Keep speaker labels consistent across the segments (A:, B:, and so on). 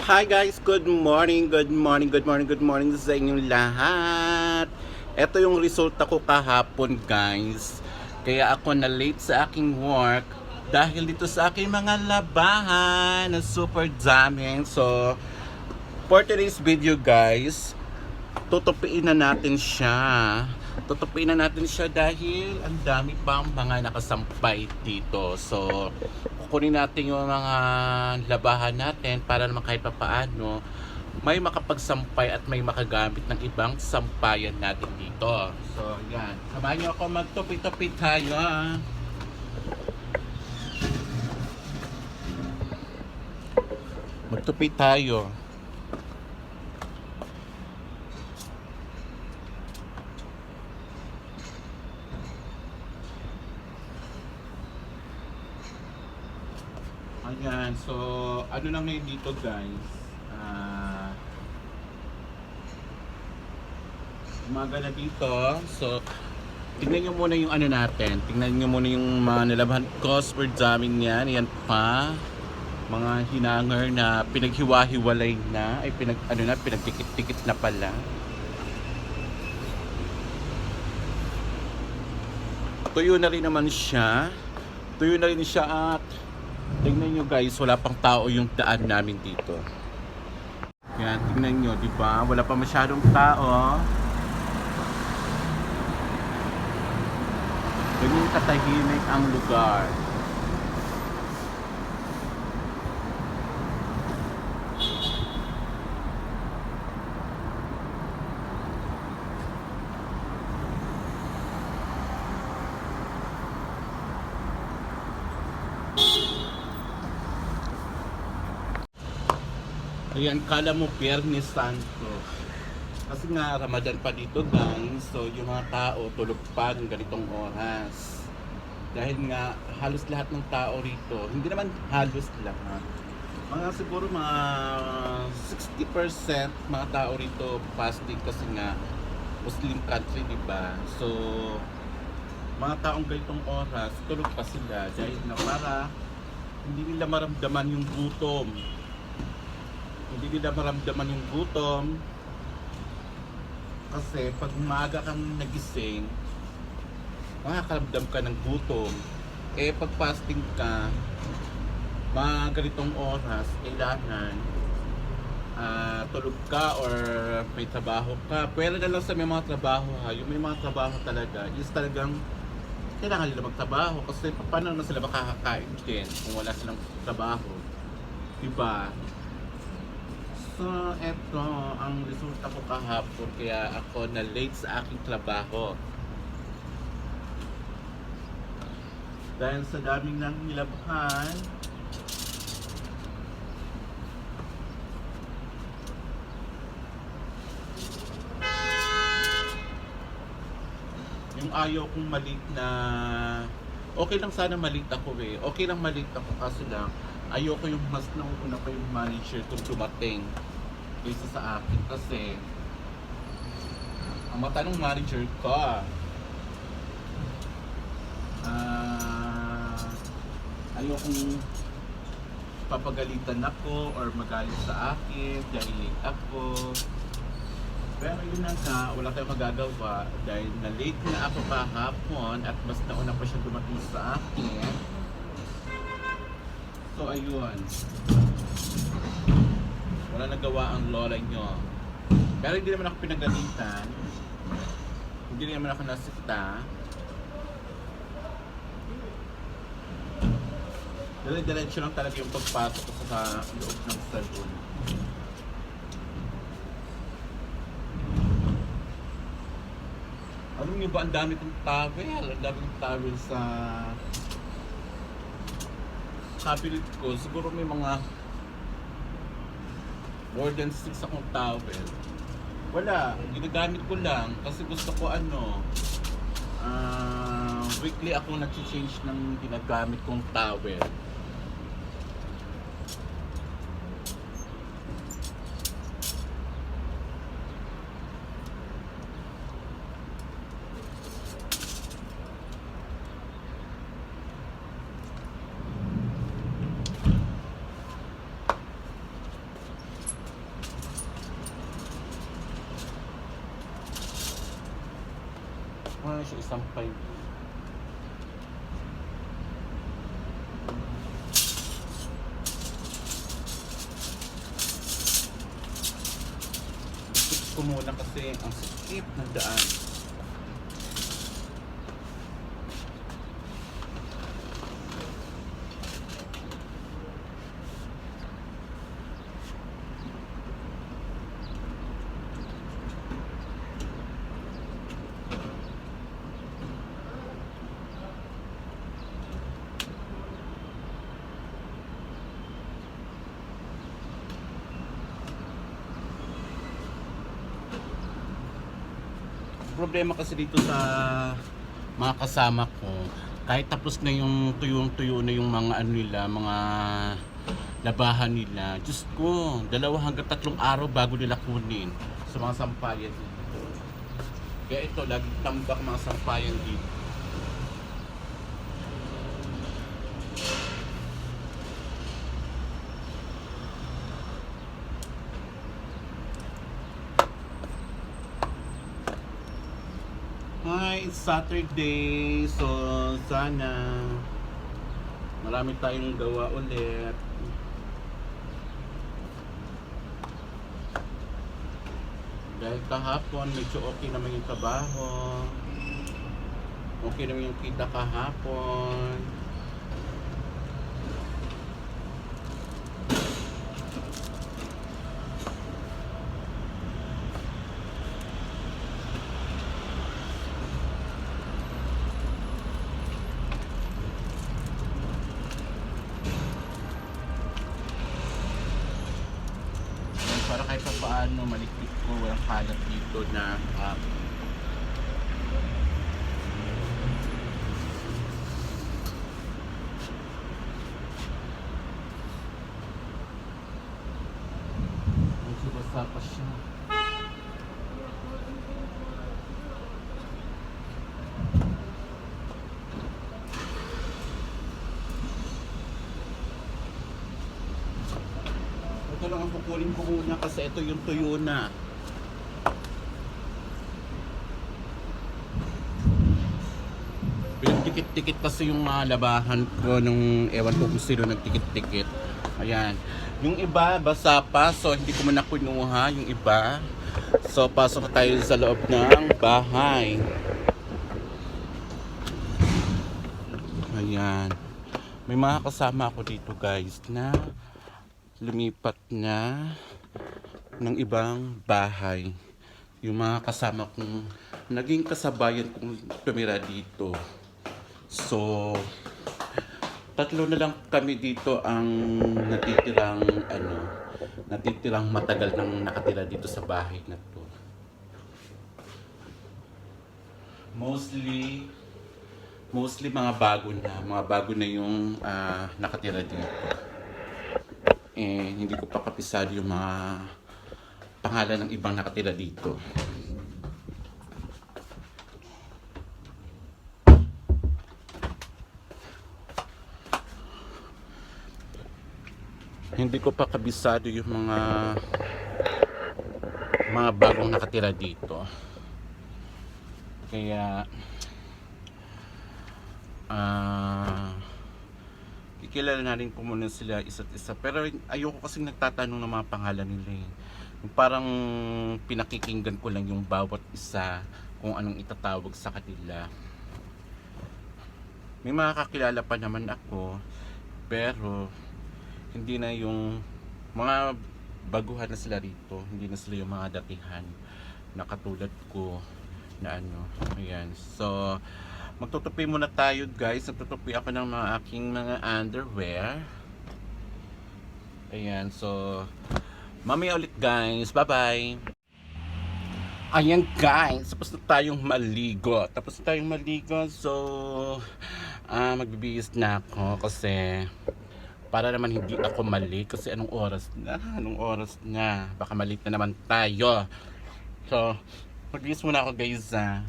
A: Hi guys, good morning, good morning, good morning, good morning sa inyong lahat. Ito yung resulta ko kahapon guys. Kaya ako na late sa aking work dahil dito sa aking mga labahan na super daming. So, for today's video guys, tutupiin na natin siya. Tutupiin na natin siya dahil ang dami pang mga nakasampay dito. So, kukunin natin yung mga labahan natin para naman kahit papaano may makapagsampay at may makagamit ng ibang sampayan natin dito. So, yan. Samahan niyo ako magtupi-tupi tayo. ah. Magtupi tayo. Ayan, so ano lang ngayon dito guys? Ah umaga na dito. So tingnan nyo muna yung ano natin. Tingnan nyo muna yung mga nilabhan cost per daming yan. Yan pa. Mga hinanger na pinaghiwa-hiwalay na. Ay pinag, ano na, pinagdikit-dikit na pala. Tuyo na rin naman siya. Tuyo na rin siya at Tingnan nyo guys, wala pang tao yung daan namin dito. Yan, tingnan nyo, di ba? Wala pa masyadong tao. Ganyan katahimik ang lugar. Ayan, kala mo Biyernes Santo. Kasi nga, Ramadan pa dito guys. So, yung mga tao tulog pa ng ganitong oras. Dahil nga, halos lahat ng tao rito, hindi naman halos lahat. Mga siguro mga 60% mga tao rito fasting kasi nga Muslim country, di ba? So, mga taong ganitong oras, tulog pa sila dahil na para hindi nila maramdaman yung gutom hindi nila maramdaman yung gutom. Kasi pag maaga kang nagising makakaramdam ka ng gutom. Eh pag fasting ka mga ganitong oras kailangan ah, tulog ka or may trabaho ka. Pwede na lang sa may mga trabaho ha yung may mga trabaho talaga is talagang kailangan nila magtrabaho. Kasi paano na sila makakakain din kung wala silang trabaho? Diba So, eto ang resulta ko kahapon kaya ako na late sa aking trabaho. Dahil sa daming nang nilabhan, yung ayaw kong malit na okay lang sana malit ako eh. Okay lang malit ako kasi lang ayoko yung mas nauna pa yung manager kung dumating kaysa sa akin kasi ang matanong manager ko ah ayokong papagalitan ako or magalit sa akin dahil late ako. Pero yun na nga, wala tayong magagawa dahil na late na ako kahapon at mas nauna pa siya dumating sa akin So ayun. Wala nagawa ang lola nyo. Pero hindi naman ako pinagalitan. Hindi naman ako nasikta. Dali-diretso lang talaga yung pagpasok ko sa loob ng salon. Alam niyo ba, ang dami kong towel. Ang dami kong towel sa cabinet ko, siguro may mga more than 6 akong towel. Wala, ginagamit ko lang kasi gusto ko ano, ah, weekly ako nag-change ng ginagamit kong towel. Wala siya isang pipe. Skip ko muna kasi ang skip ng daan. Problema kasi dito sa mga kasama ko, kahit tapos na yung tuyong-tuyo na yung mga ano nila, mga labahan nila, Diyos ko, dalawa hanggang tatlong araw bago nila kunin sa mga sampayan dito. Kaya ito, laging tambak mga sampayan dito. Hi, it's Saturday. So, sana marami tayong gawa ulit. Dahil kahapon, medyo okay naman yung trabaho. Okay naman yung kita kahapon. Yan, para paano malikpit ko walang kalat dito na ah, medyo basa pa siya lang ang kukunin ko muna kasi ito yung tuyo na Pinagtikit-tikit kasi yung mga labahan ko nung ewan ko kung sino nagtikit-tikit. Ayan. Yung iba, basa pa. So, hindi ko muna kinuha yung iba. So, pasok tayo sa loob ng bahay. Ayan. May mga kasama ako dito guys na lumipat na ng ibang bahay. Yung mga kasama kong naging kasabayan kong tumira dito. So, tatlo na lang kami dito ang natitirang ano, natitirang matagal nang nakatira dito sa bahay na to. Mostly mostly mga bago na, mga bago na yung ah, nakatira dito. Eh, hindi ko pa kapisado yung mga pangalan ng ibang nakatira dito. Hindi ko pa kabisado yung mga mga bagong nakatira dito. Kaya ah kikilala na rin po muna sila isa't isa. Pero ayoko kasing nagtatanong ng mga pangalan nila eh. Parang pinakikinggan ko lang yung bawat isa kung anong itatawag sa kanila. May mga kakilala pa naman ako, pero hindi na yung mga baguhan na sila rito. Hindi na sila yung mga datihan na katulad ko na ano. Ayan. So, magtutupi muna tayo guys. Magtutupi ako ng mga aking mga underwear. Ayan. So, mamaya ulit guys. Bye-bye. Ayan guys, tapos na tayong maligo. Tapos na tayong maligo. So, ah magbibihis na ako kasi para naman hindi ako mali kasi anong oras na? Anong oras na? Baka malit na naman tayo. So, magbihis muna ako guys ah.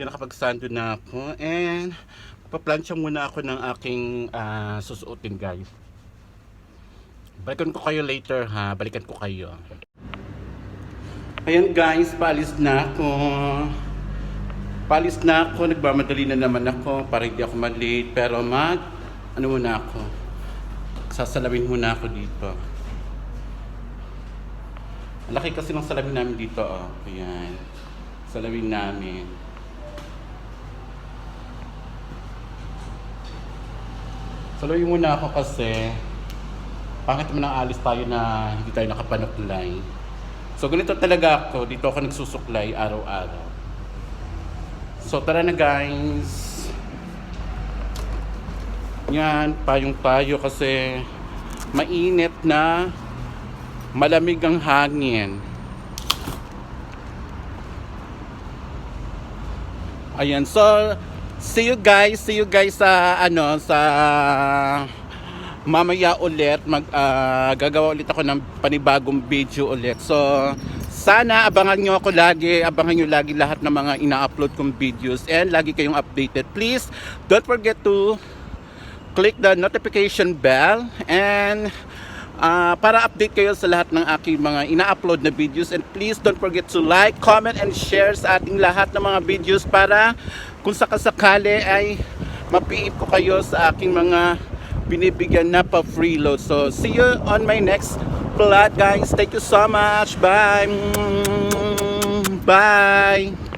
A: Yan nakapagsando na ako. And paplansya muna ako ng aking ah, susuotin guys. Balikan ko kayo later ha. Balikan ko kayo. Ayan guys, paalis na ako. Paalis na ako. Nagmamadali na naman ako para hindi ako malate. Pero mag, ano muna ako. Sasalawin muna ako dito. Laki kasi ng salamin namin dito, oh. Ayan. Salawin namin. Salawin muna ako kasi pangit naman ang alis tayo na hindi tayo nakapanoklay. So ganito talaga ako. Dito ako nagsusuklay araw-araw. So tara na guys. Yan, payong tayo kasi mainit na malamig ang hangin. Ayan, so see you guys, see you guys sa ano sa mamaya ulit mag ah, gagawa ulit ako ng panibagong video ulit. So sana abangan nyo ako lagi, abangan nyo lagi lahat ng mga ina-upload kong videos and lagi kayong updated. Please don't forget to click the notification bell and ah, para update kayo sa lahat ng aking mga ina-upload na videos and please don't forget to like, comment and share sa ating lahat ng mga videos para kung sakasakali ay mapiip ko kayo sa aking mga binibigyan na pa freeload. So see you on my next vlog guys. Thank you so much. Bye. Bye.